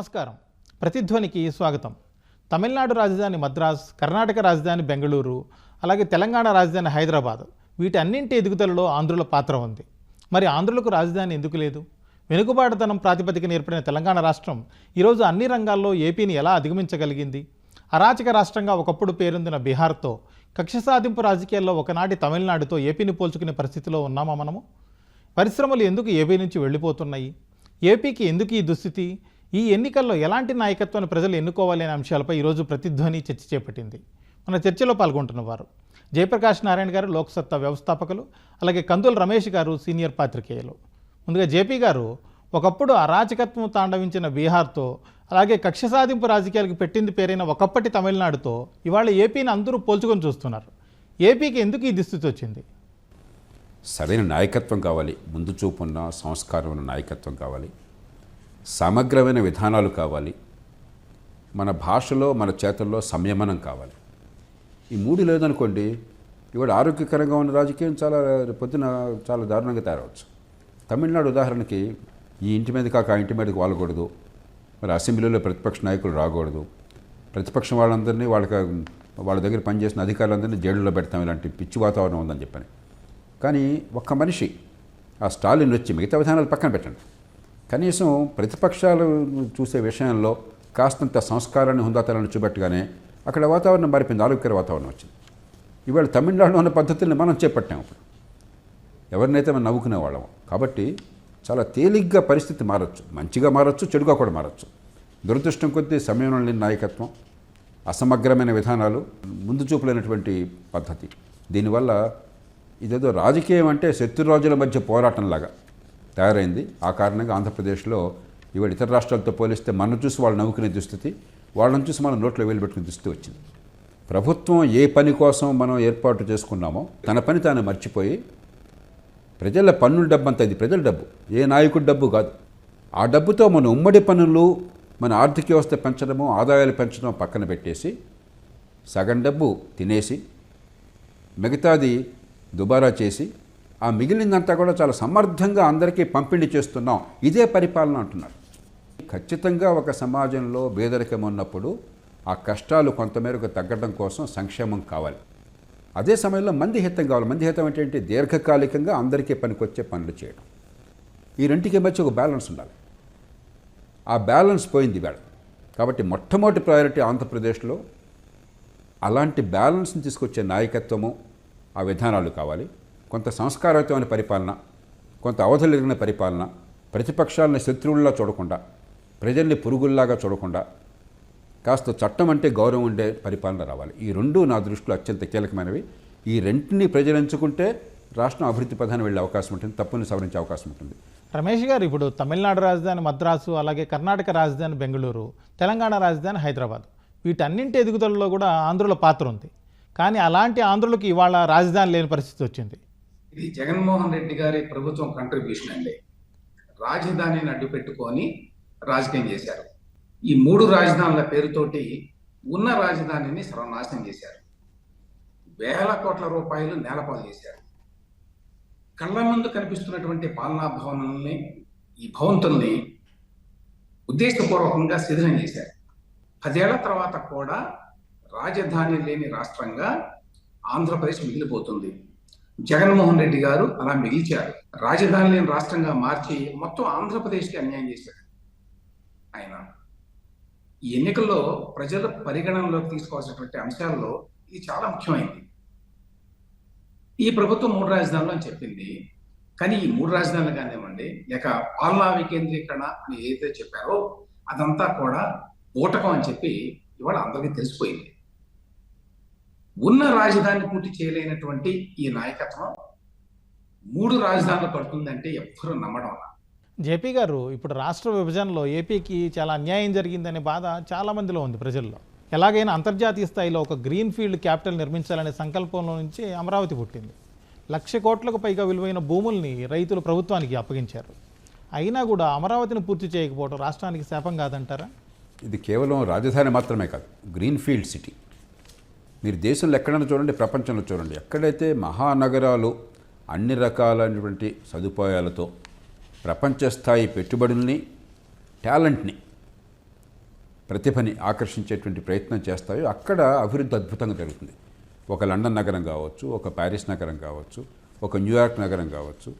నమస్కారం. ప్రతిధ్వనికి స్వాగతం. తమిళనాడు రాజధాని మద్రాస్ కర్ణాటక రాజధాని బెంగళూరు అలాగే తెలంగాణ రాజధాని హైదరాబాద్. వీటన్నింటి ఎదుగుదలలో ఆంధ్రుల పాత్ర ఉంది. మరి ఆంధ్రులకు రాజధాని ఎందుకు లేదు? వెనుకబాటుతనం ప్రాతిపదికన ఏర్పడిన తెలంగాణ రాష్ట్రం ఈరోజు అన్ని రంగాల్లో ఏపీని ఎలా అధిగమించగలిగింది? అరాచక రాష్ట్రంగా ఒకప్పుడు పేరొందిన బీహార్తో కక్ష సాధింపు రాజకీయాల్లో ఒకనాటి తమిళనాడుతో ఏపీని పోల్చుకునే పరిస్థితిలో ఉన్నామా మనము? పరిశ్రమలు ఎందుకు ఏపీ నుంచి వెళ్ళిపోతున్నాయి? ఏపీకి ఎందుకు ఈ దుస్థితి? ఈ ఎన్నికల్లో ఎలాంటి నాయకత్వాన్ని ప్రజలు ఎన్నుకోవాలి అనే అంశాలపై ఈరోజు ప్రతిధ్వని చర్చ చేపట్టింది. మన చర్చలో పాల్గొంటున్న వారు జయప్రకాష్ నారాయణ గారు లోక్సత్తా వ్యవస్థాపకులు అలాగే కందుల రమేష్ గారు సీనియర్ పాత్రికేయులు. ముందుగా జేపీ గారు ఒకప్పుడు అరాచకత్వం తాండవించిన బీహార్తో అలాగే కక్ష సాధింపు రాజకీయాలకు పెట్టింది పేరైన ఒకప్పటి తమిళనాడుతో ఇవాళ ఏపీని అందరూ పోల్చుకొని చూస్తున్నారు. ఏపీకి ఎందుకు ఈ దుస్థితి వచ్చింది? సరైన నాయకత్వం కావాలి ముందు చూపున్న సంస్కారం ఉన్న నాయకత్వం కావాలి. సమగ్రమైన విధానాలు కావాలి. మన భాషలో మన చేతల్లో సంయమనం కావాలి. ఈ మూడు లేదనుకోండి ఇవాడు ఆరోగ్యకరంగా ఉన్న రాజకీయం చాలా పొద్దున చాలా దారుణంగా తయారవచ్చు. తమిళనాడు ఉదాహరణకి ఈ ఇంటి మీద కాక ఆ ఇంటి మీదకి వాలకూడదు. మరి అసెంబ్లీలో ప్రతిపక్ష నాయకులు రాకూడదు. ప్రతిపక్షం వాళ్ళందరినీ వాళ్ళకి వాళ్ళ దగ్గర పనిచేసిన అధికారులందరినీ జైళ్ళలో పెడతాం. ఇలాంటి పిచ్చి వాతావరణం ఉందని చెప్పని. కానీ ఒక్క మనిషి ఆ స్టాలిన్ వచ్చి మిగతా విధానాలు పక్కన పెట్టండి. కనీసం ప్రతిపక్షాలు చూసే విషయంలో కాస్తంత సంస్కారాన్ని హుందాతలను చూపెట్టగానే అక్కడ వాతావరణం మారిపోయింది ఆరోగ్యకర వాతావరణం వచ్చింది. ఇవాళ తమిళనాడులో ఉన్న పద్ధతుల్ని మనం చేపట్టాం ఇప్పుడు. ఎవరినైతే మనం నవ్వుకునే వాళ్ళం కాబట్టి చాలా తేలిగ్గా పరిస్థితి మారచ్చు. మంచిగా మారచ్చు చెడుగా కూడా మారచ్చు. దురదృష్టం కొద్దీ సమయం లేని నాయకత్వం అసమగ్రమైన విధానాలు ముందు చూపులైనటువంటి పద్ధతి. దీనివల్ల ఇదేదో రాజకీయం అంటే శత్రురాజుల మధ్య పోరాటంలాగా. తయారైంది. ఆ కారణంగా ఆంధ్రప్రదేశ్లో ఇవాళ ఇతర రాష్ట్రాలతో పోలిస్తే మనం చూసి వాళ్ళు నవ్వుకునే దుస్థితి వాళ్ళని చూసి మనం నోట్లో వేలు పెట్టుకునే దుస్థితి వచ్చింది. ప్రభుత్వం ఏ పని కోసం మనం ఏర్పాటు చేసుకున్నామో తన పని తాను మర్చిపోయి ప్రజల పన్నుల డబ్బు అంతా ఇది ప్రజల డబ్బు. ఏ నాయకుడి డబ్బు కాదు. ఆ డబ్బుతో మన ఉమ్మడి పనులు మన ఆర్థిక వ్యవస్థ పెంచడము ఆదాయాలు పెంచడం పక్కన పెట్టేసి సగం డబ్బు తినేసి మిగతాది దుబారా చేసి ఆ మిగిలిందంతా కూడా చాలా సమర్థంగా అందరికీ పంపిణీ చేస్తున్నాం. ఇదే పరిపాలన అంటున్నారు. ఖచ్చితంగా ఒక సమాజంలో పేదరికం ఉన్నప్పుడు ఆ కష్టాలు కొంతమేరకు తగ్గడం కోసం సంక్షేమం కావాలి. అదే సమయంలో మందిహితం కావాలి. మందిహితం అంటే ఏంటి? దీర్ఘకాలికంగా అందరికీ పనికొచ్చే పనులు చేయడం. ఈ రెంటికి మధ్య ఒక బ్యాలెన్స్ ఉండాలి. ఆ బ్యాలెన్స్ పోయింది వేడ కాబట్టి మొట్టమొదటి ప్రయారిటీ ఆంధ్రప్రదేశ్లో అలాంటి బ్యాలెన్స్ని తీసుకొచ్చే నాయకత్వము ఆ విధానాలు కావాలి. కొంత సంస్కారయుతమైన పరిపాలన కొంత అవధులగిన పరిపాలన ప్రతిపక్షాలను శత్రువుల్లా చూడకుండా ప్రజల్ని పురుగుల్లాగా చూడకుండా కాస్త చట్టం అంటే గౌరవం ఉండే పరిపాలన రావాలి. ఈ రెండు నా దృష్టిలో అత్యంత కీలకమైనవి. ఈ రెంటిని ప్రజలు ఎంచుకుంటే రాష్ట్రం అభివృద్ధి ప్రధానం వెళ్ళే అవకాశం ఉంటుంది తప్పుని సవరించే అవకాశం ఉంటుంది. రమేష్ గారు ఇప్పుడు తమిళనాడు రాజధాని మద్రాసు అలాగే కర్ణాటక రాజధాని బెంగళూరు తెలంగాణ రాజధాని హైదరాబాద్ వీటన్నింటి ఎదుగుదలలో కూడా ఆంధ్రుల పాత్ర ఉంది. కానీ అలాంటి ఆంధ్రులకు ఇవాళ రాజధాని లేని పరిస్థితి వచ్చింది. ఇది జగన్మోహన్ రెడ్డి గారి ప్రభుత్వం కంట్రిబ్యూషన్ అండి. రాజధానిని అడ్డు పెట్టుకొని రాజకీయం చేశారు. ఈ మూడు రాజధానుల పేరుతోటి ఉన్న రాజధానిని సర్వనాశనం చేశారు. వేల కోట్ల రూపాయలు నేలపాలు చేశారు. కళ్ళ ముందు కనిపిస్తున్నటువంటి పాలనా భవనాలని ఈ భవంతుల్ని ఉద్దేశపూర్వకంగా శిథిలం చేశారు. పదేళ్ళ తర్వాత కూడా రాజధాని లేని రాష్ట్రంగా ఆంధ్రప్రదేశ్ మిగిలిపోతుంది. జగన్మోహన్ రెడ్డి గారు అలా మిగిల్చారు. రాజధాని లేని రాష్ట్రంగా మార్చి మొత్తం ఆంధ్రప్రదేశ్కి అన్యాయం చేశారు. ఆయన ఈ ఎన్నికల్లో ప్రజల పరిగణనలోకి తీసుకోవాల్సినటువంటి అంశాల్లో ఇది చాలా ముఖ్యమైనది ఈ ప్రభుత్వం మూడు రాజధానులు అని చెప్పింది. కానీ ఈ మూడు రాజధానులు కానివ్వండి లేక పాలనా వికేంద్రీకరణ అని ఏదైతే చెప్పారో అదంతా కూడా ఊటకం అని చెప్పి ఇవాళ అందరికీ తెలిసిపోయింది. ఉన్న రాజధాని పూర్తి చేయలేనటువంటి ఈ నాయకత్వం మూడు రాజధానులు పడుతుందంటే ఎవ్వరూ నమ్మడం. జేపీ గారు ఇప్పుడు రాష్ట్ర విభజనలో ఏపీకి చాలా అన్యాయం జరిగిందనే బాధ చాలా మందిలో ఉంది ప్రజల్లో. ఎలాగైనా అంతర్జాతీయ స్థాయిలో ఒక గ్రీన్ ఫీల్డ్ క్యాపిటల్ నిర్మించాలనే సంకల్పంలో నుంచి అమరావతి పుట్టింది. లక్ష కోట్లకు పైగా విలువైన భూముల్ని రైతులు ప్రభుత్వానికి అప్పగించారు. అయినా కూడా అమరావతిని పూర్తి చేయకపోవడం రాష్ట్రానికి శాపం కాదంటారా? ఇది కేవలం రాజధాని మాత్రమే కాదు గ్రీన్ ఫీల్డ్ సిటీ. మీరు దేశంలో ఎక్కడైనా చూడండి ప్రపంచంలో చూడండి. ఎక్కడైతే మహానగరాలు అన్ని రకాలైనటువంటి సదుపాయాలతో ప్రపంచ స్థాయి పెట్టుబడుల్ని టాలెంట్ని ప్రతిభని ఆకర్షించేటువంటి ప్రయత్నం చేస్తాయో అక్కడ అభివృద్ధి అద్భుతంగా జరుగుతుంది. ఒక లండన్ నగరం కావచ్చు ఒక ప్యారిస్ నగరం కావచ్చు ఒక న్యూయార్క్ నగరం కావచ్చు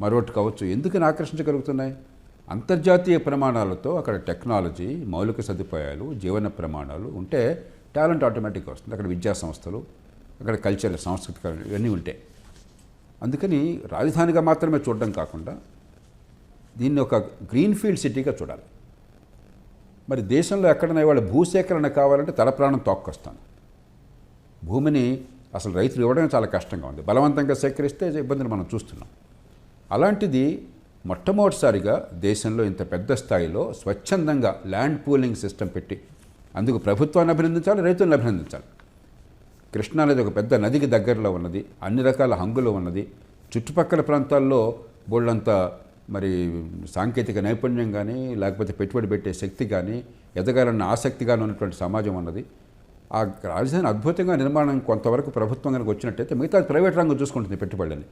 మరొకటి కావచ్చు. ఎందుకని ఆకర్షించగలుగుతున్నాయి? అంతర్జాతీయ ప్రమాణాలతో అక్కడ టెక్నాలజీ మౌలిక సదుపాయాలు జీవన ప్రమాణాలు ఉంటే టాలెంట్ ఆటోమేటిక్గా వస్తుంది. అక్కడ విద్యా సంస్థలు అక్కడ కల్చర్ సాంస్కృతిక ఇవన్నీ ఉంటాయి అందుకని రాజధానిగా మాత్రమే చూడడం కాకుండా దీన్ని ఒక గ్రీన్ ఫీల్డ్ సిటీగా చూడాలి. మరి దేశంలో ఎక్కడైనా ఇవాళ భూసేకరణ కావాలంటే తల ప్రాణం తోక్కొస్తాను. భూమిని అసలు రైతులు ఇవ్వడం చాలా కష్టంగా ఉంది. బలవంతంగా సేకరిస్తే ఇబ్బందులు మనం చూస్తున్నాం. అలాంటిది మొట్టమొదటిసారిగా దేశంలో ఇంత పెద్ద స్థాయిలో స్వచ్ఛందంగా ల్యాండ్ పూలింగ్ సిస్టమ్ పెట్టి అందుకు ప్రభుత్వాన్ని అభినందించాలి రైతులను అభినందించాలి. కృష్ణా అనేది ఒక పెద్ద నదికి దగ్గరలో ఉన్నది అన్ని రకాల హంగులు ఉన్నది. చుట్టుపక్కల ప్రాంతాల్లో బోళ్ళంత మరి సాంకేతిక నైపుణ్యం కానీ లేకపోతే పెట్టుబడి పెట్టే శక్తి కానీ ఎదగాలన్న ఆసక్తి కానీ ఉన్నటువంటి సమాజం ఉన్నది. ఆ రాజధాని అద్భుతంగా నిర్మాణం కొంతవరకు ప్రభుత్వం కనుక వచ్చినట్టయితే మిగతా ప్రైవేట్ రంగం చూసుకుంటుంది పెట్టుబడులని.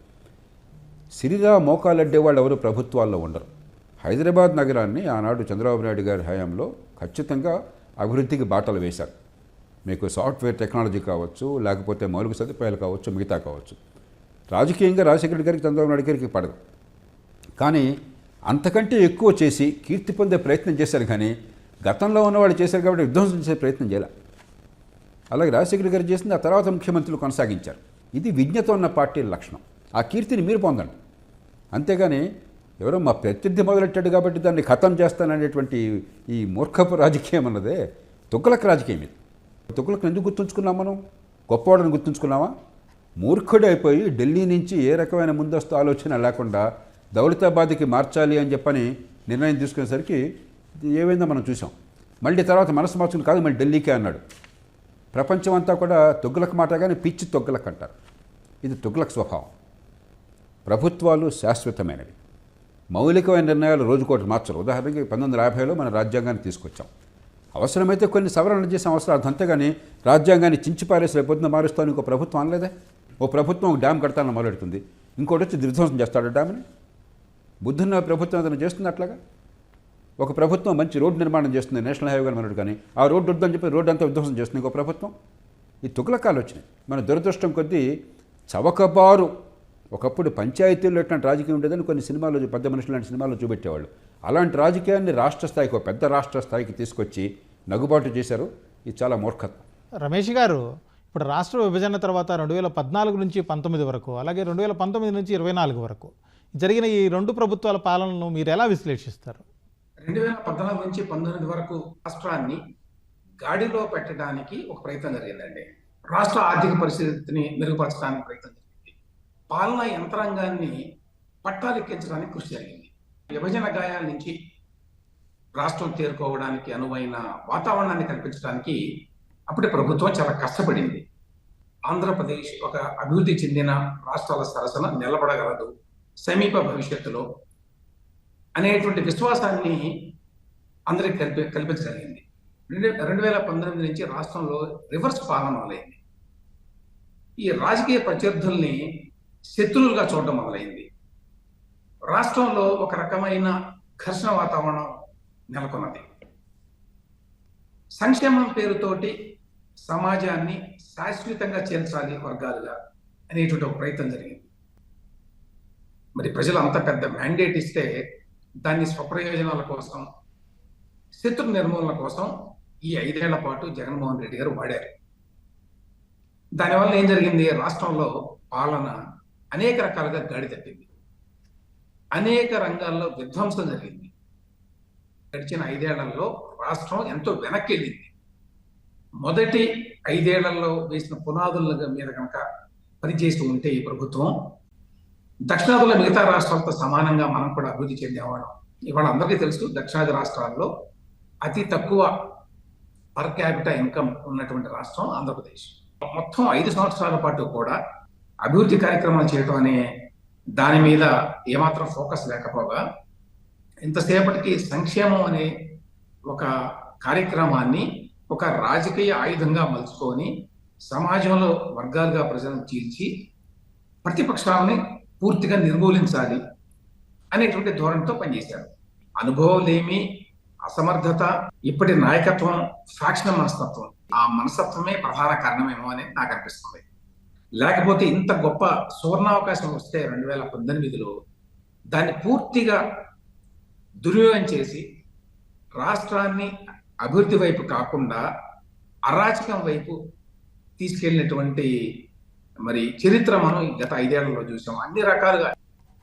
సిరిగా మోకాలడ్డే వాళ్ళు ఎవరు ప్రభుత్వాల్లో ఉండరు. హైదరాబాద్ నగరాన్ని ఆనాడు చంద్రబాబు నాయుడు గారి హయాంలో ఖచ్చితంగా అభివృద్ధికి బాటలు వేశారు. మీకు సాఫ్ట్వేర్ టెక్నాలజీ కావచ్చు లేకపోతే మౌలిక సదుపాయాలు కావచ్చు మిగతా కావచ్చు. రాజకీయంగా రాజశేఖర రెడ్డి గారికి చంద్రబాబు నాయుడు గారికి పడదు. కానీ అంతకంటే ఎక్కువ చేసి కీర్తి పొందే ప్రయత్నం చేశారు కానీ గతంలో ఉన్నవాళ్ళు చేశారు కాబట్టి విధ్వంసం చేసే ప్రయత్నం చేయాలి. అలాగే రాజశేఖర గారు చేసింది ఆ తర్వాత ముఖ్యమంత్రులు కొనసాగించారు. ఇది విజ్ఞత ఉన్న పార్టీల లక్షణం. ఆ కీర్తిని మీరు పొందండి. అంతేగాని ఎవరో మా ప్రత్యర్థి మొదలెట్టాడు కాబట్టి దాన్ని ఖతం చేస్తాననేటువంటి ఈ మూర్ఖపు రాజకీయం అన్నదే తుగ్లక్ రాజకీయం ఇది. తుగ్లక్ని ఎందుకు గుర్తుంచుకున్నాం మనం? గొప్పవాడని గుర్తుంచుకున్నామా మూర్ఖుడు అయిపోయి ఢిల్లీ నుంచి ఏ రకమైన ముందస్తు ఆలోచన లేకుండా దౌలతాబాద్కి మార్చాలి అని చెప్పని నిర్ణయం తీసుకునేసరికి ఏమైందో మనం చూసాం మళ్ళీ తర్వాత మనసు మార్చుకుని కాదు మళ్ళీ ఢిల్లీకే అన్నాడు. ప్రపంచం అంతా కూడా తొగ్గులకు మాట కానీ పిచ్చి తొగ్గులకు అంటారు. ఇది తొగ్గులకు స్వభావం. ప్రభుత్వాలు శాశ్వతమైనవి. మౌలికమైన నిర్ణయాలు రోజుకోటి మార్చరు. ఉదాహరణకి పంతొమ్మిది వందల యాభైలో మన రాజ్యాంగాన్ని తీసుకొచ్చాం. అవసరమైతే కొన్ని సవరణలు చేసిన అవసరం అది అంతేగాని రాజ్యాంగాన్ని చించి పారేసి రేపొద్దున మారుస్తాను ఇంకో ప్రభుత్వం అనలేదే? ఓ ప్రభుత్వం ఒక డ్యామ్ కడతానని మొదలెడుతుంది. ఇంకోటి వచ్చి విధ్వంసం చేస్తాడు డ్యామ్ని. బుద్ధున్న ప్రభుత్వం అతను చేస్తుంది అట్లాగా ఒక ప్రభుత్వం మంచి రోడ్డు నిర్మాణం చేస్తుంది నేషనల్ హైవే మనడు కానీ ఆ రోడ్డు వద్దని చెప్పి రోడ్డు అంతా విధ్వంసం చేస్తుంది ఇంకో ప్రభుత్వం? ఈ తుగ్లకాలు వచ్చినాయి. మన దురదృష్టం కొద్దీ చవకబారు ఒకప్పుడు పంచాయతీల్లో ఎట్లాంటి రాజకీయం ఉండేదని కొన్ని సినిమాలు పెద్ద మనుషులు లాంటి సినిమాల్లో చూపెట్టేవాళ్ళు. అలాంటి రాజకీయాన్ని రాష్ట్ర స్థాయికి ఒక పెద్ద రాష్ట్ర స్థాయికి తీసుకొచ్చి నగుబాటు చేశారు. ఇది చాలా మూర్ఖత్వం. రమేష్ గారు ఇప్పుడు రాష్ట్ర విభజన తర్వాత రెండు వేల పద్నాలుగు నుంచి పంతొమ్మిది వరకు అలాగే రెండు వేల పంతొమ్మిది నుంచి ఇరవై నాలుగు వరకు జరిగిన ఈ రెండు ప్రభుత్వాల పాలనను మీరు ఎలా విశ్లేషిస్తారు? రెండు వేల పద్నాలుగు నుంచి పంతొమ్మిది వరకు రాష్ట్రాన్ని గాడిలో పెట్టడానికి ఒక ప్రయత్నం జరిగిందండి. రాష్ట్ర ఆర్థిక పరిస్థితిని మెరుగుపరచడానికి ప్రయత్నం జరిగింది. పాలనా యంత్రాంగాన్ని పట్టాలెక్కించడానికి కృషి జరిగింది. విభజన గాయాల నుంచి రాష్ట్రం తేరుకోవడానికి అనువైన వాతావరణాన్ని కల్పించడానికి అప్పుడే ప్రభుత్వం చాలా కష్టపడింది. ఆంధ్రప్రదేశ్ ఒక అభివృద్ధి చెందిన రాష్ట్రాల సరసన నిలబడగలదు. సమీప భవిష్యత్తులో అనేటువంటి విశ్వాసాన్ని అందరికి కల్పి కల్పించగలిగింది. రెండు రెండు వేల పంతొమ్మిది నుంచి రాష్ట్రంలో రివర్స్ పాలన మొదలైంది. ఈ రాజకీయ ప్రత్యర్థుల్ని శత్రువులుగా చూడడం మొదలైంది. రాష్ట్రంలో ఒక రకమైన ఘర్షణ వాతావరణం నెలకొన్నది. సంక్షేమం పేరుతోటి సమాజాన్ని శాశ్వతంగా చేర్చాలి వర్గాలుగా అనేటువంటి ఒక ప్రయత్నం జరిగింది. మరి ప్రజలు అంత పెద్ద మ్యాండేట్ ఇస్తే దాన్ని స్వప్రయోజనాల కోసం శత్రు నిర్మూలన కోసం ఈ ఐదేళ్ళ పాటు జగన్మోహన్ రెడ్డి గారు వాడారు. దానివల్ల ఏం జరిగింది? రాష్ట్రంలో పాలన అనేక రకాలుగా గాడి తట్టింది అనేక రంగాల్లో విధ్వంసం జరిగింది. గడిచిన ఐదేళ్ళలో రాష్ట్రం ఎంతో వెనక్కి వెళ్ళింది మొదటి ఐదేళ్ళలో వేసిన పునాదుల మీద కనుక పనిచేస్తూ ఉంటే ఈ ప్రభుత్వం దక్షిణాదిలో మిగతా రాష్ట్రాలతో సమానంగా మనం కూడా అభివృద్ధి చెందేవాళ్ళం. ఇవాళ అందరికీ తెలుసు దక్షిణాది రాష్ట్రాల్లో అతి తక్కువ పర్ క్యాపిటల్ ఇన్కమ్ ఉన్నటువంటి రాష్ట్రం ఆంధ్రప్రదేశ్. మొత్తం ఐదు సంవత్సరాల పాటు కూడా అభివృద్ధి కార్యక్రమాలు చేయటం అనే దాని మీద ఏమాత్రం ఫోకస్ లేకపోగా ఇంతసేపటికి సంక్షేమం అనే ఒక కార్యక్రమాన్ని ఒక రాజకీయ ఆయుధంగా మలుచుకొని సమాజంలో వర్గాలుగా ప్రజలను చీల్చి ప్రతిపక్షాలని పూర్తిగా నిర్మూలించాలి అనేటువంటి ధోరణితో పనిచేశారు. అనుభవం లేమి అసమర్థత ఇప్పటి నాయకత్వం ఫ్యాక్షన్ మనస్తత్వం ఆ మనస్తత్వమే ప్రధాన కారణమేమో అని నాకు అనిపిస్తుంది. లేకపోతే ఇంత గొప్ప సువర్ణావకాశం వస్తే రెండు వేల పద్దెనిమిదిలో దాన్ని పూర్తిగా దుర్వినియోగం చేసి రాష్ట్రాన్ని అభివృద్ధి వైపు కాకుండా అరాచకం వైపు తీసుకెళ్ళినటువంటి మరి చరిత్ర మనం గత ఐదేళ్ళలో చూసాం. అన్ని రకాలుగా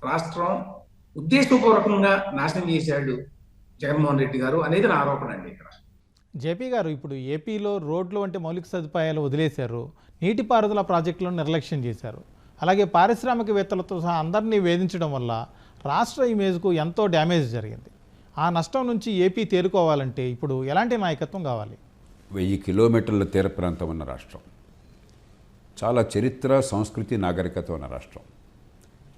రాష్ట్రం ఉద్దేశపూర్వకంగా నాశనం చేశాడు జగన్మోహన్ రెడ్డి గారు అనేది నా ఆరోపణ అండి ఇక్కడ. జేపీ గారు ఇప్పుడు ఏపీలో రోడ్లు వంటి మౌలిక సదుపాయాలు వదిలేశారు. నీటిపారుదల ప్రాజెక్టులను నిర్లక్ష్యం చేశారు. అలాగే పారిశ్రామికవేత్తలతో సహా అందరినీ వేధించడం వల్ల రాష్ట్ర ఇమేజ్కు ఎంతో డ్యామేజ్ జరిగింది. ఆ నష్టం నుంచి ఏపీ తేరుకోవాలంటే ఇప్పుడు ఎలాంటి నాయకత్వం కావాలి? వెయ్యి కిలోమీటర్ల తీర ప్రాంతం ఉన్న రాష్ట్రం. చాలా చరిత్ర సంస్కృతి నాగరికత ఉన్న రాష్ట్రం.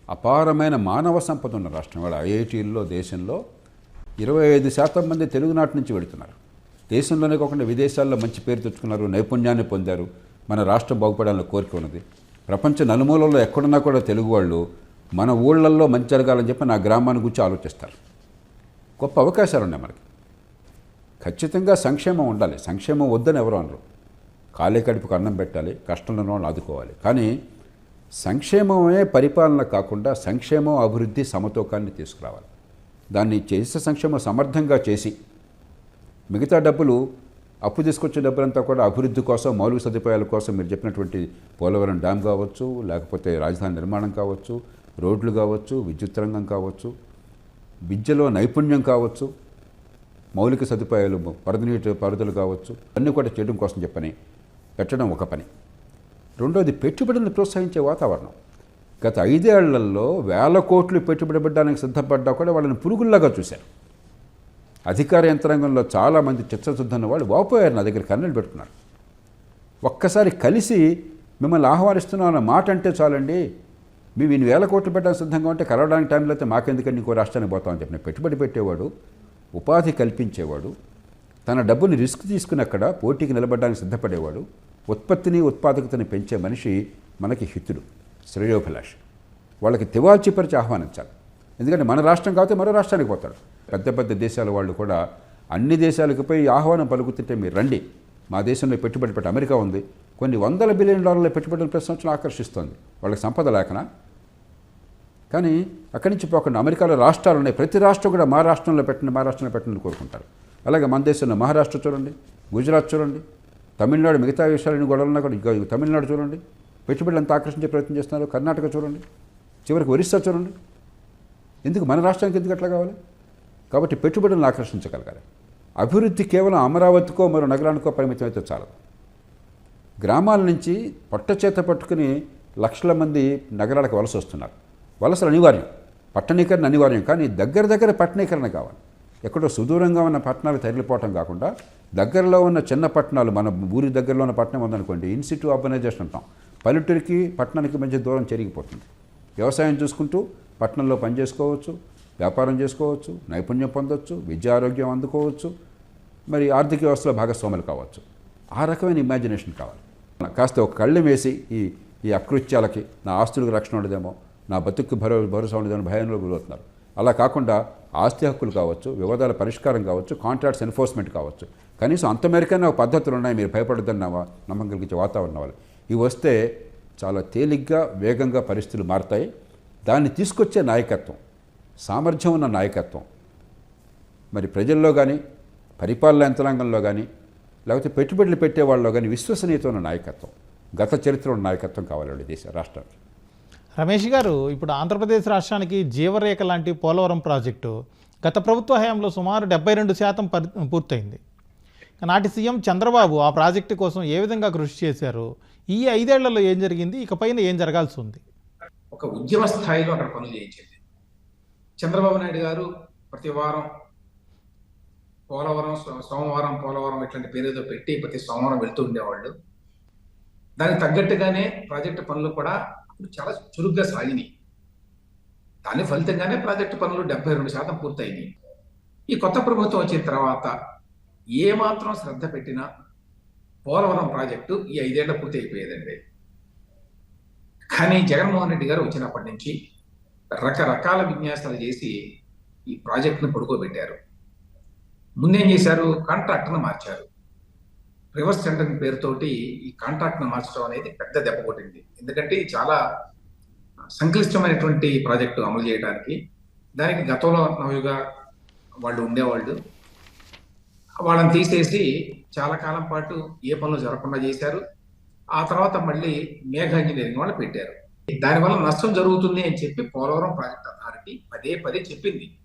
అపారమైన మానవ సంపద ఉన్న రాష్ట్రం. వాళ్ళ ఐఐటీల్లో దేశంలో ఇరవై ఐదు శాతం మంది తెలుగునాటి నుంచి వెళుతున్నారు. దేశంలోనే కాకుండా విదేశాల్లో మంచి పేరు తెచ్చుకున్నారు నైపుణ్యాన్ని పొందారు. మన రాష్ట్రం బాగుపడాలని కోరిక ఉన్నది. ప్రపంచ నలుమూలల్లో ఎక్కడున్నా కూడా తెలుగు వాళ్ళు మన ఊళ్ళల్లో మంచి జరగాలని చెప్పి నా గ్రామాన్ని గురించి ఆలోచిస్తారు. గొప్ప అవకాశాలు ఉన్నాయి మనకి. ఖచ్చితంగా సంక్షేమం ఉండాలి. సంక్షేమం వద్దని ఎవరు అనరు. ఖాళీ కడుపుకు అన్నం పెట్టాలి కష్టంలో వాళ్ళని ఆదుకోవాలి. కానీ సంక్షేమమే పరిపాలన కాకుండా సంక్షేమం అభివృద్ధి సమతూకాన్ని తీసుకురావాలి. దాన్ని చేసే సంక్షేమం సమర్థంగా చేసి మిగతా డబ్బులు అప్పు తీసుకొచ్చే డబ్బులంతా కూడా అభివృద్ధి కోసం మౌలిక సదుపాయాల కోసం మీరు చెప్పినటువంటి పోలవరం డ్యామ్ కావచ్చు లేకపోతే రాజధాని నిర్మాణం కావచ్చు రోడ్లు కావచ్చు విద్యుత్ రంగం కావచ్చు విద్యలో నైపుణ్యం కావచ్చు మౌలిక సదుపాయాలు పరదనీటి నీటి కావచ్చు అన్నీ కూడా చేయడం కోసం చెప్పని పెట్టడం ఒక పని. రెండోది పెట్టుబడులను ప్రోత్సహించే వాతావరణం. గత ఐదేళ్ళలో వేల కోట్లు పెట్టుబడి పెట్టడానికి సిద్ధపడ్డా కూడా వాళ్ళని పురుగుల్లాగా చూశారు. అధికార యంత్రాంగంలో చాలామంది చిత్తశుద్ధన్న వాళ్ళు వాపోయారు నా దగ్గర కన్నీళ్ళు పెట్టుకున్నారు. ఒక్కసారి కలిసి మిమ్మల్ని ఆహ్వానిస్తున్నాం అన్న మాట అంటే చాలండి. మేము ఇన్ని వేల కోట్లు పెట్టడానికి సిద్ధంగా ఉంటే కలవడానికి టైంలో అయితే మాకెందుకని ఇంకో రాష్ట్రానికి పోతామని చెప్పిన పెట్టుబడి పెట్టేవాడు ఉపాధి కల్పించేవాడు తన డబ్బుని రిస్క్ తీసుకుని అక్కడ పోటీకి నిలబడడానికి సిద్ధపడేవాడు ఉత్పత్తిని ఉత్పాదకతని పెంచే మనిషి మనకి హితుడు శ్రేయోభిలాష్. వాళ్ళకి తివాల్చిపరిచి ఆహ్వానించాలి. ఎందుకంటే మన రాష్ట్రం కాకపోతే మరో రాష్ట్రానికి పోతాడు. పెద్ద పెద్ద దేశాల వాళ్ళు కూడా అన్ని దేశాలకుపై పోయి ఆహ్వానం పలుకుతుంటే మీరు రండి. మా దేశంలో పెట్టుబడి పెట్టి అమెరికా ఉంది. కొన్ని వందల బిలియన్ డాలర్ల పెట్టుబడులు ప్రతి సంవత్సరం ఆకర్షిస్తుంది. వాళ్ళకి సంపద లేకనా? కానీ అక్కడి నుంచి పోకుండా అమెరికాలో రాష్ట్రాలు ఉన్నాయి. ప్రతి రాష్ట్రం కూడా మా రాష్ట్రంలో పెట్టండి మా రాష్ట్రంలో పెట్టండి కోరుకుంటారు. అలాగే మన దేశంలో మహారాష్ట్ర చూడండి గుజరాత్ చూడండి తమిళనాడు మిగతా విషయాలని గొడవలున్నా కూడా తమిళనాడు చూడండి పెట్టుబడులు ఎంత ఆకర్షించే ప్రయత్నం చేస్తున్నారు కర్ణాటక చూడండి చివరికి ఒరిస్సా చూడండి. ఎందుకు మన రాష్ట్రానికి ఎందుకు అట్లా కావాలి? కాబట్టి పెట్టుబడులను ఆకర్షించగలగాలి. అభివృద్ధి కేవలం అమరావతికో మరో నగరానికో పరిమితం అయితే చాలదు. గ్రామాల నుంచి పట్టచేత పట్టుకుని లక్షల మంది నగరాలకు వలస వస్తున్నారు. వలసలు అనివార్యం. పట్టణీకరణ అనివార్యం. కానీ దగ్గర దగ్గర పట్టణీకరణ కావాలి. ఎక్కడో సుదూరంగా ఉన్న పట్టణాలు తరలిపోవటం కాకుండా దగ్గరలో ఉన్న చిన్న పట్టణాలు మన ఊరి దగ్గరలో ఉన్న పట్టణం ఉందనుకోండి ఇన్స్టిట్యూ ఆర్గనైజేషన్ అంటాం. పల్లెటూరికి పట్టణానికి మధ్య దూరం చెరిగిపోతుంది. వ్యవసాయం చూసుకుంటూ పట్టణంలో పని చేసుకోవచ్చు. వ్యాపారం చేసుకోవచ్చు నైపుణ్యం పొందొచ్చు విద్యారోగ్యం అందుకోవచ్చు మరి ఆర్థిక వ్యవస్థలో భాగస్వాములు కావచ్చు. ఆ రకమైన ఇమాజినేషన్ కావాలి. కాస్త ఒక కళ్ళు వేసి ఈ ఈ అకృత్యాలకి నా ఆస్తులకు రక్షణ ఉండదేమో నా బతుక్కు భరో భరోసా ఉండదేమో భయంలో గురవుతున్నారు. అలా కాకుండా ఆస్తి హక్కులు కావచ్చు వివాదాల పరిష్కారం కావచ్చు కాంట్రాక్ట్స్ ఎన్ఫోర్స్మెంట్ కావచ్చు. కనీసం అంత మేరకైనా ఒక పద్ధతులు ఉన్నాయి మీరు భయపడొద్దని నమ్మకం కలిగించే వాతావరణం వాళ్ళు ఇవి వస్తే చాలా తేలిగ్గా వేగంగా పరిస్థితులు మారుతాయి. దాన్ని తీసుకొచ్చే నాయకత్వం సామర్థ్యం ఉన్న నాయకత్వం. మరి ప్రజల్లో కానీ పరిపాలన యంత్రాంగంలో కానీ లేకపోతే పెట్టుబడులు పెట్టే వాళ్ళలో కానీ విశ్వసనీయత ఉన్న నాయకత్వం గత చరిత్ర ఉన్న నాయకత్వం కావాలి దేశ రాష్ట్రానికి. రమేష్ గారు ఇప్పుడు ఆంధ్రప్రదేశ్ రాష్ట్రానికి జీవరేఖ లాంటి పోలవరం ప్రాజెక్టు గత ప్రభుత్వ హయాంలో సుమారు డెబ్బై రెండు శాతం పరి పూర్తయింది. నాటి సీఎం చంద్రబాబు ఆ ప్రాజెక్టు కోసం ఏ విధంగా కృషి చేశారు? ఈ ఐదేళ్ళలో ఏం జరిగింది? ఇకపైన ఏం జరగాల్సి ఉంది? ఒక ఉద్యమ స్థాయిలో అక్కడ పనులు చేయించింది చంద్రబాబు నాయుడు గారు ప్రతి వారం పోలవరం సోమవారం పోలవరం ఇట్లాంటి పేరుతో పెట్టి ప్రతి సోమవారం వెళ్తూ ఉండేవాళ్ళు. దానికి తగ్గట్టుగానే ప్రాజెక్టు పనులు కూడా అప్పుడు చాలా చురుగ్గా సాగినాయి. దాని ఫలితంగానే ప్రాజెక్టు పనులు డెబ్బై రెండు శాతం పూర్తయినాయి. ఈ కొత్త ప్రభుత్వం వచ్చిన తర్వాత ఏ మాత్రం శ్రద్ధ పెట్టినా పోలవరం ప్రాజెక్టు ఈ ఐదేళ్ళ పూర్తి అయిపోయేదండి కానీ జగన్మోహన్ రెడ్డి గారు వచ్చినప్పటి నుంచి రకరకాల విన్యాసాలు చేసి ఈ ప్రాజెక్టును పడుకోబెట్టారు. ముందేం చేశారు? కాంట్రాక్ట్ను మార్చారు. రివర్స్ టెండరింగ్ పేరుతోటి ఈ కాంట్రాక్ట్ను మార్చడం అనేది పెద్ద దెబ్బ కొట్టింది. ఎందుకంటే ఇది చాలా సంక్లిష్టమైనటువంటి ప్రాజెక్టు అమలు చేయడానికి. దానికి గతంలో నవయుగ వాళ్ళు ఉండేవాళ్ళు. వాళ్ళని తీసేసి చాలా కాలం పాటు ఏ పనులు జరగకుండా చేశారు. ఆ తర్వాత మళ్ళీ మేఘ ఇంజనీరింగ్ వాళ్ళు పెట్టారు. దానివల్ల నష్టం జరుగుతుంది అని చెప్పి పోలవరం ప్రాజెక్ట్ అథారిటీ పదే పదే చెప్పింది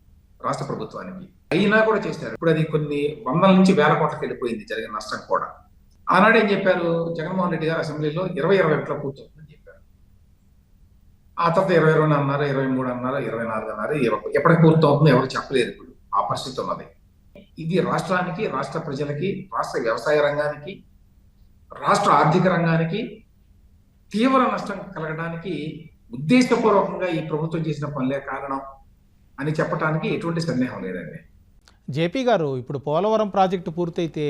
రాష్ట్ర ప్రభుత్వానికి. అయినా కూడా చేశారు. ఇప్పుడు అది కొన్ని వందల నుంచి వేల కోట్లకి వెళ్ళిపోయింది జరిగిన నష్టం కూడా. ఆనాడు ఏం చెప్పారు? జగన్మోహన్ రెడ్డి గారు అసెంబ్లీలో ఇరవై ఇరవై ఒకటిలో పూర్తవుతుందని చెప్పారు. ఆ తర్వాత ఇరవై రెండు అన్నారు ఇరవై మూడు అన్నారు ఇరవై నాలుగు అన్నారు ఇరవై- ఎప్పటికి పూర్తవుతుందో ఎవరు చెప్పలేరు ఇప్పుడు ఆ పరిస్థితి ఉన్నది. ఇది రాష్ట్రానికి రాష్ట్ర ప్రజలకి రాష్ట్ర వ్యవసాయ రంగానికి రాష్ట్ర ఆర్థిక రంగానికి తీవ్ర నష్టం కలగడానికి ఉద్దేశపూర్వకంగా ఈ ప్రభుత్వం చేసిన పనులే కారణం అని చెప్పడానికి ఎటువంటి సందేహం లేదండి. జేపీ గారు ఇప్పుడు పోలవరం ప్రాజెక్టు పూర్తయితే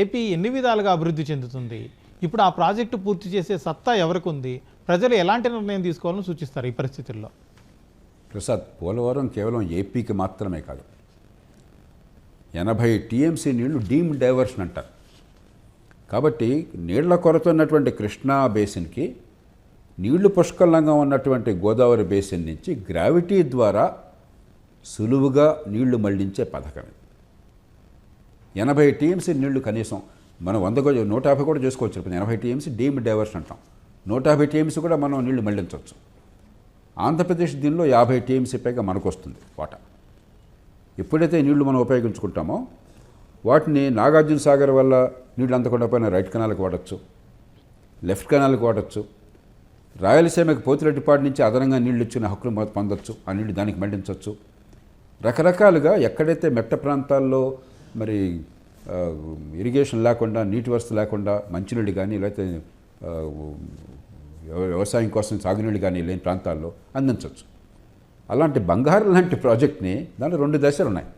ఏపీ ఎన్ని విధాలుగా అభివృద్ధి చెందుతుంది? ఇప్పుడు ఆ ప్రాజెక్టు పూర్తి చేసే సత్తా ఎవరికి ఉంది ప్రజలు ఎలాంటి నిర్ణయం తీసుకోవాలని సూచిస్తారు ఈ పరిస్థితుల్లో? ప్రసాద్ పోలవరం కేవలం ఏపీకి మాత్రమే కాదు. ఎనభై టీఎంసీ నీళ్ళు డీమ్ డైవర్షన్ అంటారు. కాబట్టి నీళ్ళ కొరత ఉన్నటువంటి కృష్ణా బేసిన్కి నీళ్ళు పుష్కలంగా ఉన్నటువంటి గోదావరి బేసిన్ నుంచి గ్రావిటీ ద్వారా సులువుగా నీళ్ళు మళ్ళించే పథకం ఇది. ఎనభై టీఎంసీ నీళ్ళు కనీసం మనం వంద నూట యాభై కూడా చేసుకోవచ్చు ఎనభై టీఎంసీ డీమ్ డైవర్షన్ అంటాం. నూట యాభై టీఎంసీ కూడా మనం నీళ్ళు మళ్ళించవచ్చు. ఆంధ్రప్రదేశ్ దీనిలో యాభై టీఎంసీ పైగా మనకు వస్తుంది వాటా. ఎప్పుడైతే నీళ్ళు మనం ఉపయోగించుకుంటామో వాటిని నాగార్జున సాగర్ వల్ల నీళ్ళు అందకుండా పోయిన రైట్ కెనాల్కి వాడచ్చు లెఫ్ట్ కెనాల్కి వాడచ్చు. రాయలసీమకి పోతిరెడ్డిపాటి నుంచి అదనంగా నీళ్ళు ఇచ్చిన హక్కులు పొందొచ్చు. ఆ నీళ్ళు దానికి మళ్ళించవచ్చు రకరకాలుగా ఎక్కడైతే మెట్ట ప్రాంతాల్లో మరి ఇరిగేషన్ లేకుండా నీటి వసతి లేకుండా మంచినీళ్ళు కానీ లేకపోతే వ్యవసాయం కోసం సాగునీళ్ళు కానీ లేని ప్రాంతాల్లో అందించవచ్చు అలాంటి బంగారం లాంటి ప్రాజెక్ట్ని దాంట్లో రెండు దశలు ఉన్నాయి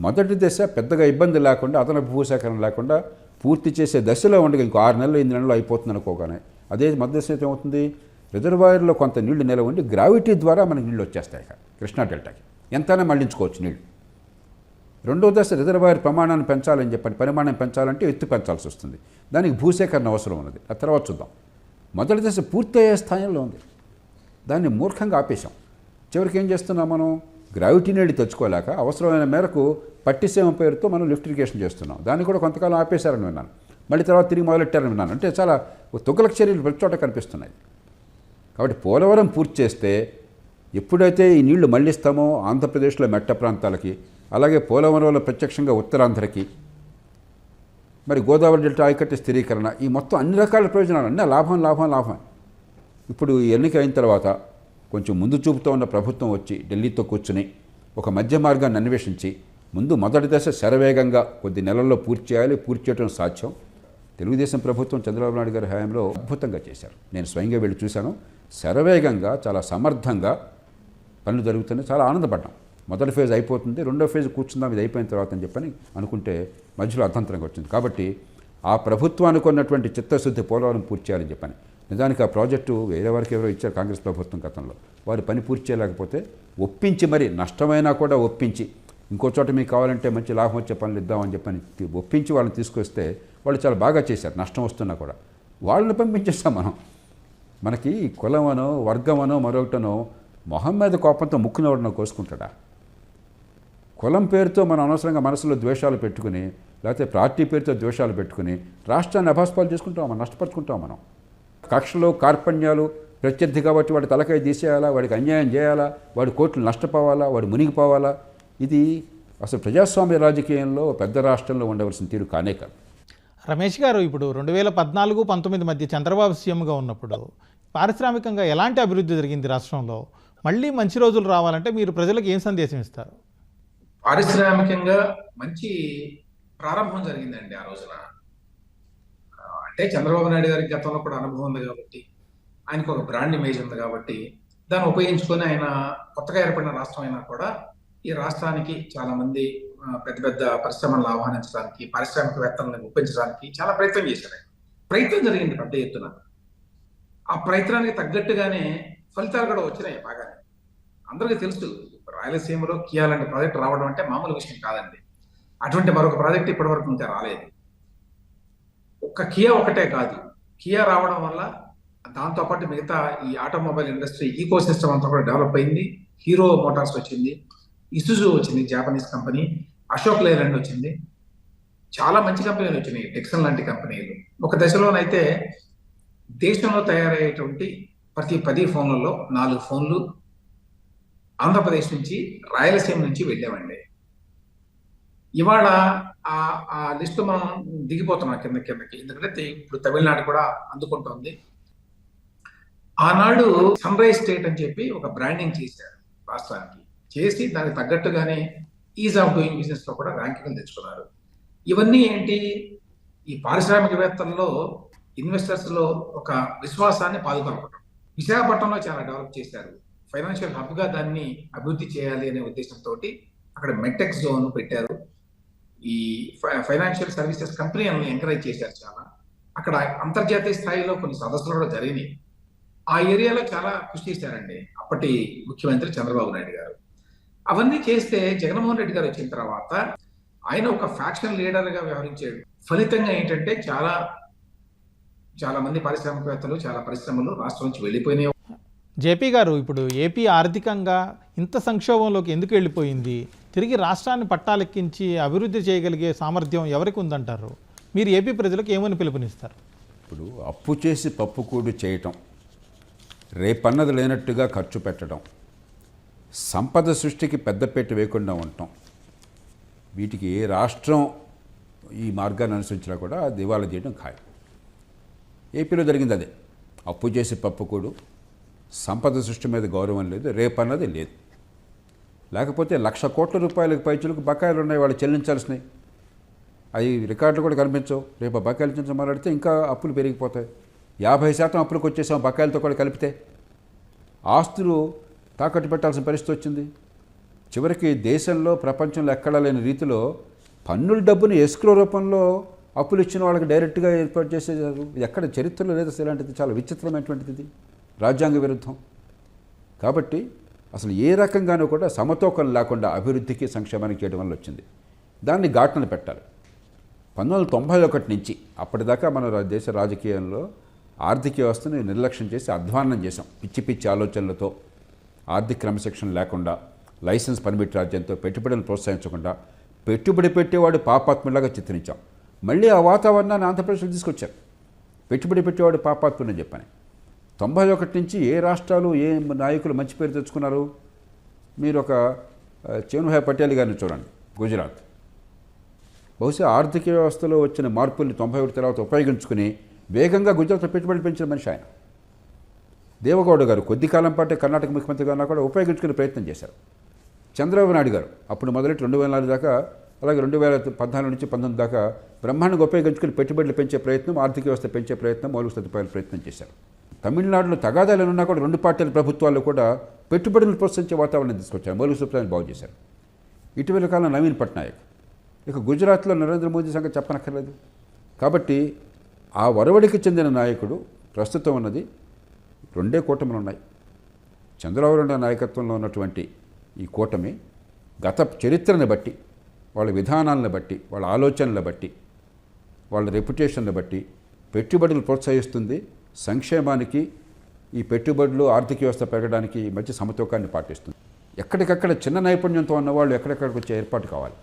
మొదటి దశ పెద్దగా ఇబ్బంది లేకుండా అదనపు భూసేకరణ లేకుండా పూర్తి చేసే దశలో ఉండగా ఇంకో ఆరు నెలలు ఎనిమిది నెలలు అయిపోతుంది అనుకోగానే. అదే మధ్య ఏమవుతుంది? రిజర్వాయర్లో కొంత నీళ్ళు నిల ఉండి గ్రావిటీ ద్వారా మనకి నీళ్ళు వచ్చేస్తాయి కృష్ణా డెల్టాకి. ఎంతైనా మళ్ళించుకోవచ్చు నీళ్ళు రెండో దశ రిజర్వాయర్ ప్రమాణాన్ని పెంచాలని చెప్పని పరిమాణం పెంచాలంటే ఎత్తు పెంచాల్సి వస్తుంది. దానికి భూసేకరణ అవసరం ఉన్నది. ఆ తర్వాత చూద్దాం. మొదటి దశ పూర్తయ్యే స్థాయిలో ఉంది. దాన్ని మూర్ఖంగా ఆపేశాం. చివరికి ఏం చేస్తున్నాం మనం? గ్రావిటీ నీళ్ళు తెచ్చుకోలేక అవసరమైన మేరకు పట్టిసేమ పేరుతో మనం లిఫ్ట్ ఇరిగేషన్ చేస్తున్నాం. దాన్ని కూడా కొంతకాలం ఆపేశారని విన్నాను. మళ్ళీ తర్వాత తిరిగి మొదలెట్టారని విన్నాను. అంటే చాలా తుగలక చర్యలు ప్రతి చోట కనిపిస్తున్నాయి. కాబట్టి పోలవరం పూర్తి చేస్తే ఎప్పుడైతే ఈ నీళ్ళు మళ్ళిస్తామో ఆంధ్రప్రదేశ్లో మెట్ట ప్రాంతాలకి అలాగే పోలవరంలో ప్రత్యక్షంగా ఉత్తరాంధ్రకి మరి గోదావరి డెల్టా ఆయకట్టు స్థిరీకరణ ఈ మొత్తం అన్ని రకాల ప్రయోజనాలు అన్నీ లాభం లాభం లాభం. ఇప్పుడు ఈ ఎన్నిక అయిన తర్వాత కొంచెం ముందు చూపుతో ఉన్న ప్రభుత్వం వచ్చి ఢిల్లీతో కూర్చుని ఒక మధ్య మార్గాన్ని అన్వేషించి ముందు మొదటి దశ శరవేగంగా కొద్ది నెలల్లో పూర్తి చేయాలి పూర్తి చేయడం సాధ్యం. తెలుగుదేశం ప్రభుత్వం చంద్రబాబు నాయుడు గారి హయాంలో అద్భుతంగా చేశారు. నేను స్వయంగా వెళ్ళి చూశాను. శరవేగంగా చాలా సమర్థంగా పనులు జరుగుతున్నాయి. చాలా ఆనందపడ్డాం. మొదటి ఫేజ్ అయిపోతుంది. రెండో ఫేజ్ కూర్చుందాం. ఇది అయిపోయిన తర్వాత అని చెప్పని అనుకుంటే మధ్యలో అర్థంతరంగా వచ్చింది. కాబట్టి ఆ ప్రభుత్వానికి ఉన్నటువంటి చిత్తశుద్ధి పోలవరం పూర్తి చేయాలని చెప్పని నిజానికి ఆ ప్రాజెక్టు వేరే వారికి ఎవరో ఇచ్చారు కాంగ్రెస్ ప్రభుత్వం గతంలో. వారి పని పూర్తి చేయలేకపోతే ఒప్పించి మరి నష్టమైనా కూడా ఒప్పించి ఇంకో చోట మీకు కావాలంటే మంచి లాభం వచ్చే పనులు ఇద్దామని చెప్పని తి- ఒప్పించి వాళ్ళని తీసుకొస్తే వాళ్ళు చాలా బాగా చేశారు నష్టం వస్తున్నా కూడా. వాళ్ళని పంపించేస్తాం మనం. మనకి కులమనో వర్గమనో మరొకటనో మొహం మీద కోపంతో ముక్కునవడనో కోసుకుంటాడా? కులం పేరుతో మనం అనవసరంగా మనసులో ద్వేషాలు పెట్టుకుని లేకపోతే పార్టీ పేరుతో ద్వేషాలు పెట్టుకుని రాష్ట్రాన్ని అభాస్పాలు చేసుకుంటాం మనం నష్టపరుచుకుంటాం మనం? కక్షలు కార్పణ్యాలు ప్రత్యర్థి కాబట్టి వాడి తలకాయ తీసేయాలా వాడికి అన్యాయం చేయాలా వాడి కోట్లు నష్టపోవాలా వాడు మునిగిపోవాలా? ఇది అసలు ప్రజాస్వామ్య రాజకీయంలో పెద్ద రాష్ట్రంలో ఉండవలసిన తీరు కానే కాదు. రమేష్ గారు ఇప్పుడు రెండు వేల పద్నాలుగు పంతొమ్మిది మధ్య చంద్రబాబు సీఎంగా ఉన్నప్పుడు పారిశ్రామికంగా ఎలాంటి అభివృద్ధి జరిగింది రాష్ట్రంలో? మళ్ళీ మంచి రోజులు రావాలంటే మీరు ప్రజలకు ఏం సందేశం ఇస్తారు? పారిశ్రామికంగా మంచి ప్రారంభం జరిగిందండి ఆ రోజున. అంటే చంద్రబాబు నాయుడు గారికి గతంలో కూడా అనుభవం ఉంది కాబట్టి ఆయనకు ఒక బ్రాండ్ ఇమేజ్ ఉంది కాబట్టి దాన్ని ఉపయోగించుకొని ఆయన కొత్తగా ఏర్పడిన రాష్ట్రం అయినా కూడా ఈ రాష్ట్రానికి చాలా మంది పెద్ద పెద్ద పరిశ్రమలను ఆహ్వానించడానికి పారిశ్రామికవేత్తలను ఒప్పించడానికి చాలా ప్రయత్నం చేశారు. ఆయన. ప్రయత్నం జరిగింది పెద్ద ఎత్తున. ఆ ప్రయత్నానికి తగ్గట్టుగానే ఫలితాలు కూడా వచ్చినాయి బాగానే. అందరికీ తెలుసు రాయలసీమలో కియా లాంటి ప్రాజెక్ట్ రావడం అంటే మామూలు విషయం కాదండి. అటువంటి మరొక ప్రాజెక్ట్ ఇప్పటి వరకు ఇంకా రాలేదు. ఒక్క కియా ఒకటే కాదు. కియా రావడం వల్ల దాంతోపాటు మిగతా ఈ ఆటోమొబైల్ ఇండస్ట్రీ ఈకో సిస్టమ్ అంతా కూడా డెవలప్ అయింది. హీరో మోటార్స్ వచ్చింది. ఇసుజు వచ్చింది జాపనీస్ కంపెనీ. అశోక్ లేలాండ్ వచ్చింది. చాలా మంచి కంపెనీలు వచ్చినాయి టెక్సన్ లాంటి కంపెనీలు. ఒక దశలోనైతే దేశంలో తయారయ్యేటువంటి ప్రతి పది ఫోన్లలో నాలుగు ఫోన్లు ఆంధ్రప్రదేశ్ నుంచి రాయలసీమ నుంచి వెళ్ళేవండి. ఇవాళ ఆ ఆ లిస్టు మనం దిగిపోతున్నాం కింద కిందకి. ఎందుకంటే ఇప్పుడు తమిళనాడు కూడా అందుకుంటోంది. ఆనాడు సన్ రైజ్ స్టేట్ అని చెప్పి ఒక బ్రాండింగ్ చేశారు రాష్ట్రానికి. చేసి దానికి తగ్గట్టుగానే ఈజ్ ఆఫ్ డూయింగ్ బిజినెస్లో కూడా ర్యాంకింగ్ తెచ్చుకున్నారు. ఇవన్నీ ఏంటి? ఈ పారిశ్రామికవేత్తల్లో ఇన్వెస్టర్స్లో ఒక విశ్వాసాన్ని పాదుకొలపడం విశాఖపట్నంలో చాలా డెవలప్ చేశారు. ఫైనాన్షియల్ హబ్గా దాన్ని అభివృద్ధి చేయాలి అనే ఉద్దేశంతో అక్కడ మెటెక్ జోన్ పెట్టారు. ఈ ఫైనాన్షియల్ సర్వీసెస్ కంపెనీలను ఎంకరేజ్ చేశారు చాలా. అక్కడ అంతర్జాతీయ స్థాయిలో కొన్ని సదస్సులు కూడా జరిగినాయి. ఆ ఏరియాలో చాలా కృషి చేశారండి అప్పటి ముఖ్యమంత్రి చంద్రబాబు నాయుడు గారు. అవన్నీ చేస్తే జగన్మోహన్ రెడ్డి గారు వచ్చిన తర్వాత ఆయన ఒక ఫ్యాక్షన్ లీడర్గా వ్యవహరించాడు. ఫలితంగా ఏంటంటే చాలా చాలా మంది పారిశ్రామికవేత్తలు చాలా పరిశ్రమలు రాష్ట్రం నుంచి వెళ్ళిపోయినాయి. జేపీ గారు ఇప్పుడు ఏపీ ఆర్థికంగా ఇంత సంక్షోభంలోకి ఎందుకు వెళ్ళిపోయింది? తిరిగి రాష్ట్రాన్ని పట్టాలెక్కించి అభివృద్ధి చేయగలిగే సామర్థ్యం ఎవరికి ఉందంటారు? మీరు ఏపీ ప్రజలకు ఏమని పిలుపునిస్తారు? ఇప్పుడు అప్పు చేసి పప్పుకూడు చేయటం రేపన్నది లేనట్టుగా ఖర్చు పెట్టడం సంపద సృష్టికి పెద్దపేట వేయకుండా ఉండటం వీటికి రాష్ట్రం ఈ మార్గాన్ని అనుసరించినా కూడా దివాలా చేయడం ఖాయం. ఏపీలో జరిగింది అదే. అప్పు చేసి పప్పుకూడు సంపద సృష్టి మీద గౌరవం లేదు రేపన్నది లేదు. లేకపోతే లక్ష కోట్ల రూపాయలకు పైచులకు బకాయిలు ఉన్నాయి వాళ్ళు చెల్లించాల్సినవి. అవి రికార్డులు కూడా కనిపించవు. రేపు బకాయిలు నుంచి మాట్లాడితే ఇంకా అప్పులు పెరిగిపోతాయి. యాభై శాతం అప్పులకు వచ్చేసాం బకాయిలతో కూడా కలిపితే. ఆస్తులు తాకట్టు పెట్టాల్సిన పరిస్థితి వచ్చింది. చివరికి దేశంలో ప్రపంచంలో ఎక్కడా లేని రీతిలో పన్నుల డబ్బుని ఎస్క్రో రూపంలో అప్పులు ఇచ్చిన వాళ్ళకి డైరెక్ట్గా ఏర్పాటు చేసేసారు ఎక్కడ చరిత్రలో లేదు అసలు. ఇలాంటిది చాలా విచిత్రమైనటువంటిది రాజ్యాంగ విరుద్ధం. కాబట్టి అసలు ఏ రకంగానూ కూడా సమతూకం లేకుండా అభివృద్ధికి సంక్షేమానికి చేయడం వల్ల వచ్చింది. దాన్ని ఘాటన పెట్టాలి. పంతొమ్మిది వందల తొంభై ఒకటి నుంచి అప్పటిదాకా మన దేశ రాజకీయంలో ఆర్థిక వ్యవస్థను నిర్లక్ష్యం చేసి అధ్వాన్నం చేశాం. పిచ్చి పిచ్చి ఆలోచనలతో ఆర్థిక క్రమశిక్షణ లేకుండా లైసెన్స్ పర్మిట్ రాజ్యంతో పెట్టుబడులను ప్రోత్సహించకుండా పెట్టుబడి పెట్టేవాడు పాపాత్ములాగా చిత్రించాం మళ్ళీ ఆ వాతావరణాన్ని ఆంధ్రప్రదేశ్లో తీసుకొచ్చారు. పెట్టుబడి పెట్టేవాడు పాపాత్ములని చెప్పాను. తొంభై ఒకటి నుంచి ఏ రాష్ట్రాలు ఏ నాయకులు మంచి పేరు తెచ్చుకున్నారు? మీరు ఒక చేనుభాయ్ పటేల్ గారిని చూడండి గుజరాత్. బహుశా ఆర్థిక వ్యవస్థలో వచ్చిన మార్పుల్ని తొంభై ఒకటి తర్వాత ఉపయోగించుకుని వేగంగా గుజరాత్లో పెట్టుబడులు పెంచిన మనిషి ఆయన. దేవగౌడ గారు కొద్ది కాలం పాటే కర్ణాటక ముఖ్యమంత్రిగా ఉన్నా కూడా ఉపయోగించుకునే ప్రయత్నం చేశారు. చంద్రబాబు నాయుడు గారు అప్పుడు మొదలెట్టి రెండు వేల నాలుగు దాకా అలాగే రెండు వేల పద్నాలుగు నుంచి పంతొమ్మిది దాకా బ్రహ్మాండంగా ఉపయోగించుకుని పెట్టుబడులు పెంచే ప్రయత్నం ఆర్థిక వ్యవస్థ పెంచే ప్రయత్నం మౌలిక సదుపాయాల ప్రయత్నం చేశారు. తమిళనాడులో తగాదాలు ఉన్నా కూడా రెండు పార్టీల ప్రభుత్వాలు కూడా పెట్టుబడులను ప్రోత్సహించే వాతావరణం తీసుకొచ్చారు. మౌలిక సదుపాయాలు బాగు చేశారు. ఇటీవల కాలం నవీన్ పట్నాయక్. ఇక గుజరాత్లో నరేంద్ర మోదీ సంగతి చెప్పనక్కర్లేదు. కాబట్టి ఆ వరవడికి చెందిన నాయకుడు ప్రస్తుతం ఉన్నది రెండే కూటములు ఉన్నాయి. చంద్రబాబు నాయుడు నాయకత్వంలో ఉన్నటువంటి ఈ కూటమి గత చరిత్రను బట్టి వాళ్ళ విధానాలను బట్టి వాళ్ళ ఆలోచనల బట్టి వాళ్ళ రెప్యుటేషన్ను బట్టి పెట్టుబడులు ప్రోత్సహిస్తుంది. సంక్షేమానికి ఈ పెట్టుబడులు ఆర్థిక వ్యవస్థ పెరగడానికి ఈ మధ్య సమతూకాన్ని పాటిస్తుంది. ఎక్కడికక్కడ చిన్న నైపుణ్యంతో ఉన్నవాళ్ళు ఎక్కడెక్కడికి వచ్చే ఏర్పాటు కావాలి.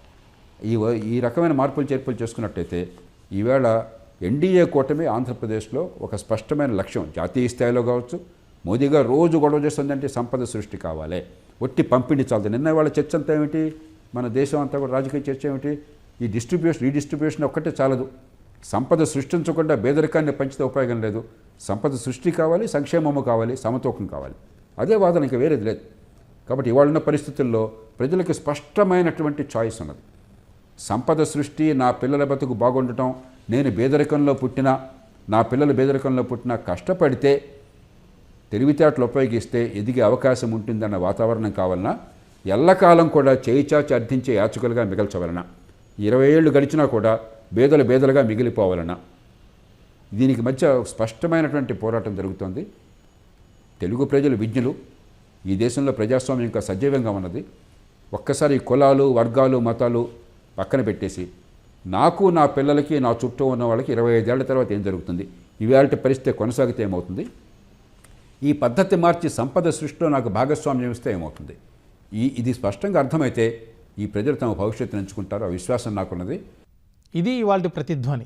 ఈ ఈ రకమైన మార్పులు చేర్పులు చేసుకున్నట్టయితే ఈవేళ ఎన్డీఏ కూటమి ఆంధ్రప్రదేశ్లో ఒక స్పష్టమైన లక్ష్యం. జాతీయ స్థాయిలో కావచ్చు మోదీ గారు రోజు గొడవ చేస్తుందంటే సంపద సృష్టి కావాలి. ఒట్టి పంపిణీ చాలదు. నిన్న వాళ్ళ చర్చ అంతా ఏమిటి? మన దేశం అంతా కూడా రాజకీయ చర్చ ఏమిటి? ఈ డిస్ట్రిబ్యూషన్ రీడిస్ట్రిబ్యూషన్ ఒక్కటే చాలదు. సంపద సృష్టించకుండా పేదరికాన్ని పంచితే ఉపయోగం లేదు. సంపద సృష్టి కావాలి సంక్షేమము కావాలి సమతూకం కావాలి. అదే వాదన ఇంకా వేరేది లేదు. కాబట్టి ఇవాళ ఉన్న పరిస్థితుల్లో ప్రజలకు స్పష్టమైనటువంటి చాయిస్ ఉన్నది. సంపద సృష్టి నా పిల్లల బతుకు బాగుండటం నేను బేదరికంలో పుట్టినా నా పిల్లలు బేదరికంలో పుట్టినా కష్టపడితే తెలివితేటలు ఉపయోగిస్తే ఎదిగే అవకాశం ఉంటుందన్న వాతావరణం కావాలన్నా ఎల్లకాలం కూడా చేయి చాచి అర్థించే యాచకులుగా మిగల్చవలన? ఇరవై ఏళ్ళు గడిచినా కూడా బేదలు బేదలుగా మిగిలిపోవాలన్నా దీనికి మధ్య స్పష్టమైనటువంటి పోరాటం జరుగుతోంది. తెలుగు ప్రజలు విజ్ఞులు. ఈ దేశంలో ప్రజాస్వామ్యం ఇంకా సజీవంగా ఉన్నది. ఒక్కసారి కులాలు వర్గాలు మతాలు పక్కన పెట్టేసి నాకు నా పిల్లలకి నా చుట్టూ ఉన్న వాళ్ళకి ఇరవై ఐదేళ్ళ తర్వాత ఏం జరుగుతుంది? ఇవాళ పరిస్థితి కొనసాగితే ఏమవుతుంది? ఈ పద్ధతి మార్చి సంపద సృష్టిలో నాకు భాగస్వామ్యం ఇస్తే ఏమవుతుంది? ఈ ఇది స్పష్టంగా అర్థమైతే ఈ ప్రజలు తమ భవిష్యత్తును ఎంచుకుంటారు. ఆ విశ్వాసం నాకున్నది. ఇది ఇవాళ ప్రతిధ్వని.